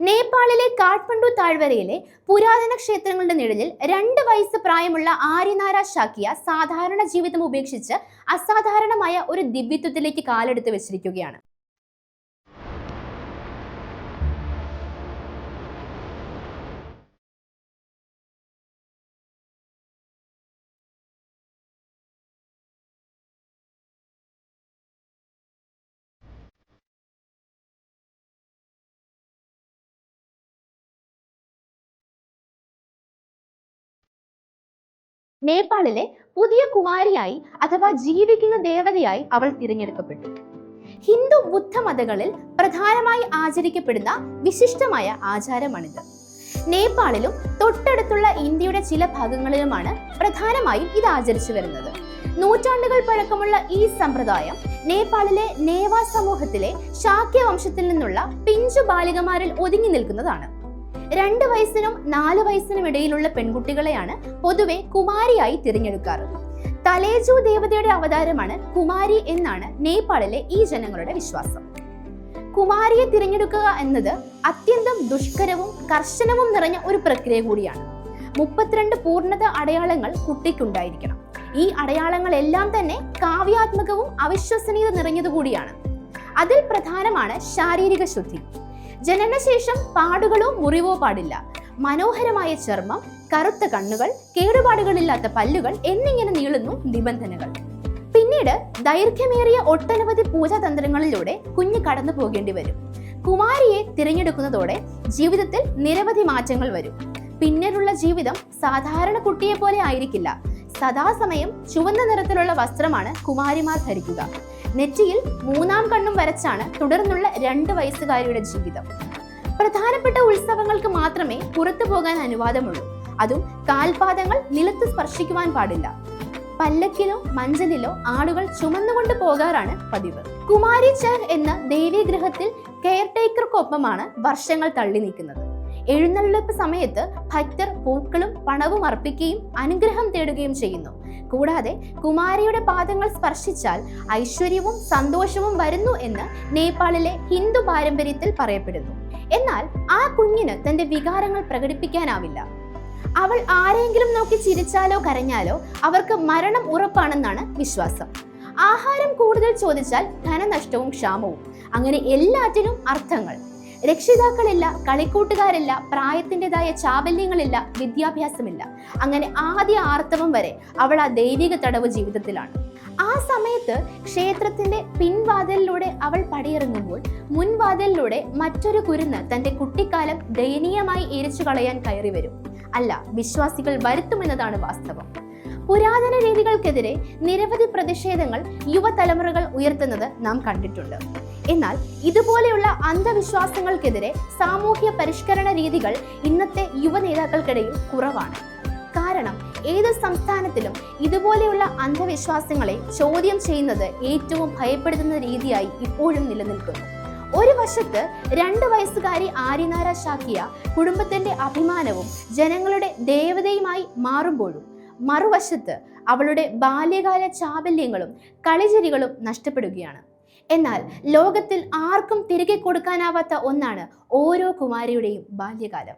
നേപ്പാളിലെ കാഠ്മണ്ഡു താഴ്വരയിലെ പുരാതന ക്ഷേത്രങ്ങളുടെ നിഴലിൽ രണ്ട് വയസ്സ് പ്രായമുള്ള ആര്യനാര ഷാക്കിയ സാധാരണ ജീവിതം ഉപേക്ഷിച്ച് അസാധാരണമായ ഒരു ദിവ്യത്വത്തിലേക്ക് കാലെടുത്ത് വെച്ചിരിക്കുകയാണ്. നേപ്പാളിലെ പുതിയ കുമാരിയായി അഥവാ ജീവിക്കുന്ന ദേവതയായി അവൾ തിരഞ്ഞെടുക്കപ്പെട്ടു. ഹിന്ദു ബുദ്ധ മതങ്ങളിൽ പ്രധാനമായി ആചരിക്കപ്പെടുന്ന വിശിഷ്ടമായ ആചാരമാണിത്. നേപ്പാളിലും തൊട്ടടുത്തുള്ള ഇന്ത്യയുടെ ചില ഭാഗങ്ങളിലുമാണ് പ്രധാനമായും ഇത് ആചരിച്ചു വരുന്നത്. നൂറ്റാണ്ടുകൾ പഴക്കമുള്ള ഈ സമ്പ്രദായം നേപ്പാളിലെ നേവ സമൂഹത്തിലെ ശാക്യ വംശത്തിൽ നിന്നുള്ള പിഞ്ചു ബാലികമാരിൽ ഒതുങ്ങി നിൽക്കുന്നതാണ്. രണ്ട് വയസ്സിനും നാല് വയസ്സിനും ഇടയിലുള്ള പെൺകുട്ടികളെയാണ് പൊതുവെ കുമാരിയായി തിരഞ്ഞെടുക്കാറ്. തലേജു ദേവതയുടെ അവതാരമാണ് കുമാരി എന്നാണ് നേപ്പാളിലെ ഈ ജനങ്ങളുടെ വിശ്വാസം. കുമാരിയെ തിരഞ്ഞെടുക്കുക എന്നത് അത്യന്തം ദുഷ്കരവും കർശനവും നിറഞ്ഞ ഒരു പ്രക്രിയ കൂടിയാണ്. മുപ്പത്തിരണ്ട് പൂർണത അടയാളങ്ങൾ കുട്ടിക്കുണ്ടായിരിക്കണം. ഈ അടയാളങ്ങളെല്ലാം തന്നെ കാവ്യാത്മകവും അവിശ്വസനീയത നിറഞ്ഞതുകൂടിയാണ്. അതിൽ പ്രധാനമാണ് ശാരീരിക ശുദ്ധി. ജനനശേഷം പാടുകളോ മുറിവോ പാടില്ല. മനോഹരമായ ചർമ്മം കറുത്ത കണ്ണുകൾ കേടുപാടുകളില്ലാത്ത പല്ലുകൾ എന്നിങ്ങനെ നീളുന്നു നിബന്ധനകൾ. പിന്നീട് ദൈർഘ്യമേറിയ ഒട്ടനവധി പൂജാതന്ത്രങ്ങളിലൂടെ കുഞ്ഞ് കടന്നു പോകേണ്ടി വരും. കുമാരിയെ തിരഞ്ഞെടുക്കുന്നതോടെ ജീവിതത്തിൽ നിരവധി മാറ്റങ്ങൾ വരും. പിന്നീടുള്ള ജീവിതം സാധാരണ കുട്ടിയെ പോലെ ആയിരിക്കില്ല. സദാസമയം ചുവന്ന നിറത്തിലുള്ള വസ്ത്രമാണ് കുമാരിമാർ ധരിക്കുക. നെറ്റിയിൽ മൂന്നാം കണ്ണും വരച്ചാണ് തുടർന്നുള്ള രണ്ട് വയസ്സുകാരിയുടെ ജീവിതം. പ്രധാനപ്പെട്ട ഉത്സവങ്ങൾക്ക് മാത്രമേ പുറത്തു പോകാൻ അനുവാദമുള്ളൂ. അതും കാൽപാദങ്ങൾ നിലത്ത് സ്പർശിക്കുവാൻ പാടില്ല. പല്ലക്കിലോ മഞ്ചലിലോ ആളുകൾ ചുമന്നുകൊണ്ട് പോകാറാണ് പതിവ്. കുമാരി ചർ എന്ന ദേവീഗ്രഹത്തിൽ കെയർടേക്കർക്കൊപ്പമാണ് വർഷങ്ങൾ തള്ളി നീക്കുന്നത് എഴുന്നള്ളിപ്പ് സമയത്ത് ഭക്തർ പൂക്കളും പണവും അർപ്പിക്കുകയും അനുഗ്രഹം തേടുകയും ചെയ്യുന്നു. കൂടാതെ കുമാരിയുടെ പാദങ്ങൾ സ്പർശിച്ചാൽ ഐശ്വര്യവും സന്തോഷവും വരുന്നു എന്ന് നേപ്പാളിലെ ഹിന്ദു പാരമ്പര്യത്തിൽ പറയപ്പെടുന്നു. എന്നാൽ ആ കുഞ്ഞിന് തന്റെ വികാരങ്ങൾ പ്രകടിപ്പിക്കാനാവില്ല. അവൾ ആരെങ്കിലും നോക്കി ചിരിച്ചാലോ കരഞ്ഞാലോ അവർക്ക് മരണം ഉറപ്പാണെന്നാണ് വിശ്വാസം. ആഹാരം കൂടുതൽ ചോദിച്ചാൽ ധനനഷ്ടവും ക്ഷാമവും. അങ്ങനെ എല്ലാറ്റിനും അർത്ഥങ്ങൾ. രക്ഷിതാക്കളില്ല കളിക്കൂട്ടുകാരില്ല പ്രായത്തിന്റെതായ ചാബല്യങ്ങളില്ല വിദ്യാഭ്യാസമില്ല. അങ്ങനെ ആദ്യ ആർത്തവം വരെ അവൾ ആ ദൈവിക തടവ് ജീവിതത്തിലാണ്. ആ സമയത്ത് ക്ഷേത്രത്തിന്റെ പിൻവാതിലിലൂടെ അവൾ പടിയിറങ്ങുമ്പോൾ മുൻവാതിലിലൂടെ മറ്റൊരു കുരുന്ന് തന്റെ കുട്ടിക്കാലം ദയനീയമായി എരിച്ചു കളയാൻ കയറി വരും. അല്ല വിശ്വാസികൾ വരുത്തുമെന്നതാണ് വാസ്തവം. പുരാതന രീതികൾക്കെതിരെ നിരവധി പ്രതിഷേധങ്ങൾ യുവതലമുറകൾ ഉയർത്തുന്നത് നാം കണ്ടിട്ടുണ്ട്. എന്നാൽ ഇതുപോലെയുള്ള അന്ധവിശ്വാസങ്ങൾക്കെതിരെ സാമൂഹ്യ പരിഷ്കരണ രീതികൾ ഇന്നത്തെ യുവനേതാക്കൾക്കിടയിൽ കുറവാണ്. കാരണം ഏത് സംസ്ഥാനത്തിലും ഇതുപോലെയുള്ള അന്ധവിശ്വാസങ്ങളെ ചോദ്യം ചെയ്യുന്നത് ഏറ്റവും ഭയപ്പെടുത്തുന്ന രീതിയായി ഇപ്പോഴും നിലനിൽക്കുന്നു. ഒരു വശത്ത് രണ്ട് വയസ്സുകാരി ആര്യനാര ശാക്കിയ കുടുംബത്തിന്റെ അഭിമാനവും ജനങ്ങളുടെ ദേവതയുമായി മാറുമ്പോഴും മറുവശത്ത് അവളുടെ ബാല്യകാല ചാബല്യങ്ങളും കളിചെരികളും നഷ്ടപ്പെടുകയാണ്. എന്നാൽ ലോകത്തിൽ ആർക്കും തിരികെ കൊടുക്കാനാവാത്ത ഒന്നാണ് ഓരോ കുമാരിയുടെയും ബാല്യകാലം.